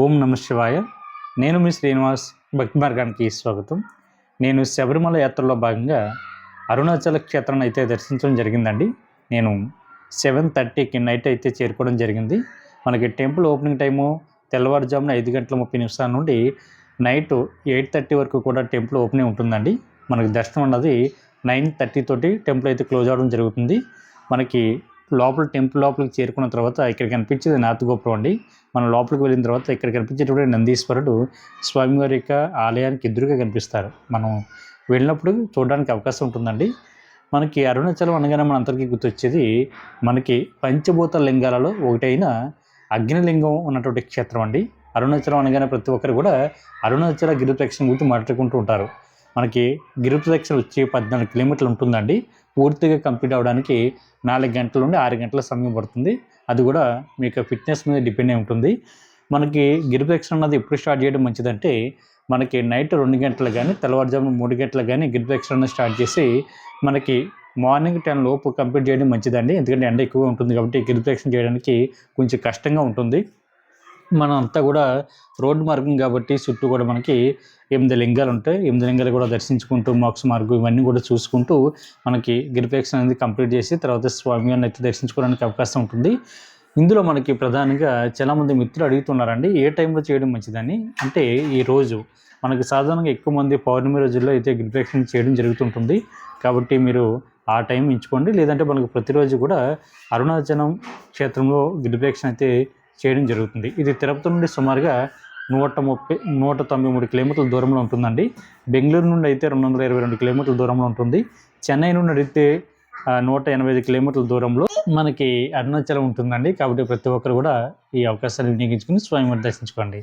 ఓం నమ శివాయ. నేను మీ శ్రీనివాస్ భక్తి మార్గానికి స్వాగతం. నేను శబరిమల యాత్రలో భాగంగా అరుణాచల క్షేత్రాన్ని అయితే దర్శించడం జరిగిందండి. నేను సెవెన్ థర్టీకి నైట్ అయితే చేరుకోవడం జరిగింది. మనకి టెంపుల్ ఓపెనింగ్ టైము తెల్లవారుజామున ఐదు గంటల ముప్పై నిమిషాల నుండి నైట్ ఎయిట్ థర్టీ వరకు కూడా టెంపుల్ ఓపెనింగ్ ఉంటుందండి. మనకి దర్శనం అన్నది నైన్ థర్టీ తోటి టెంపుల్ అయితే క్లోజ్ అవ్వడం జరుగుతుంది. మనకి లోపల టెంపుల్ లోపలికి చేరుకున్న తర్వాత ఇక్కడ కనిపించేది నార్త్ గోపురం అండి. మనం లోపలికి వెళ్ళిన తర్వాత ఇక్కడ కనిపించేటువంటి నందీశ్వరుడు స్వామివారి యొక్క ఆలయానికి ఎదురుగా కనిపిస్తారు. మనం వెళ్ళినప్పుడు చూడడానికి అవకాశం ఉంటుందండి. మనకి అరుణాచలం అనగానే మన అందరికీ గుర్తొచ్చేది మనకి పంచభూత లింగాలలో ఒకటైన అగ్నిలింగం ఉన్నటువంటి క్షేత్రం అండి. అరుణాచలం అనగానే ప్రతి ఒక్కరు కూడా అరుణాచల గిరి ప్రదక్షిణ గురించి మాట్లాడుకుంటూ ఉంటారు. మనకి గిరి ప్రదక్షిణ వచ్చి పద్నాలుగు కిలోమీటర్లు ఉంటుందండి. పూర్తిగా కంప్లీట్ అవ్వడానికి నాలుగు గంటల నుండి ఆరు గంటల సమయం పడుతుంది. అది కూడా మీ యొక్క ఫిట్నెస్ మీద డిపెండ్ అయి ఉంటుంది. మనకి గిరి అన్నది ఎప్పుడు స్టార్ట్ చేయడం మంచిదంటే మనకి నైట్ రెండు గంటలు కానీ తెల్లవారుజామున మూడు గంటలు కానీ గిరి అన్నది స్టార్ట్ చేసి మనకి మార్నింగ్ టెన్ లోపు కంప్లీట్ చేయడం మంచిదండి. ఎందుకంటే ఎండ ఎక్కువగా ఉంటుంది కాబట్టి గిరి చేయడానికి కొంచెం కష్టంగా ఉంటుంది. మనం అంతా కూడా రోడ్డు మార్గం కాబట్టి చుట్టూ కూడా మనకి ఎనిమిది లింగాలు ఉంటాయి. ఎనిమిది లింగాలు కూడా దర్శించుకుంటూ మోక్ష మార్గం ఇవన్నీ కూడా చూసుకుంటూ మనకి గిరిపేక్ష అనేది కంప్లీట్ చేసి తర్వాత స్వామివారిని అయితే దర్శించుకోవడానికి అవకాశం ఉంటుంది. ఇందులో మనకి ప్రధానంగా చాలామంది మిత్రులు అడుగుతున్నారండి ఏ టైంలో చేయడం మంచిదని? అంటే ఈ రోజు మనకి సాధారణంగా ఎక్కువ మంది పౌర్ణమి రోజుల్లో అయితే గిరిపేక్షణ చేయడం జరుగుతుంటుంది. కాబట్టి మీరు ఆ టైం ఎంచుకోండి. లేదంటే మనకు ప్రతిరోజు కూడా అరుణాచలం క్షేత్రంలో గిరిపేక్షణ అయితే చేయడం జరుగుతుంది. ఇది తిరుపతి నుండి సుమారుగా నూట ముప్పై నూట తొంభై మూడు కిలోమీటర్ల దూరంలో ఉంటుందండి. బెంగళూరు నుండి అయితే రెండు వందల ఇరవై రెండు కిలోమీటర్ల దూరంలో ఉంటుంది. చెన్నై నుండి అయితే నూట ఎనభై ఐదు కిలోమీటర్ల దూరంలో మనకి అరుణాచలం ఉంటుందండి. కాబట్టి ప్రతి ఒక్కరు కూడా ఈ అవకాశాన్ని వినియోగించుకుని స్వామివారిని దర్శించుకోండి.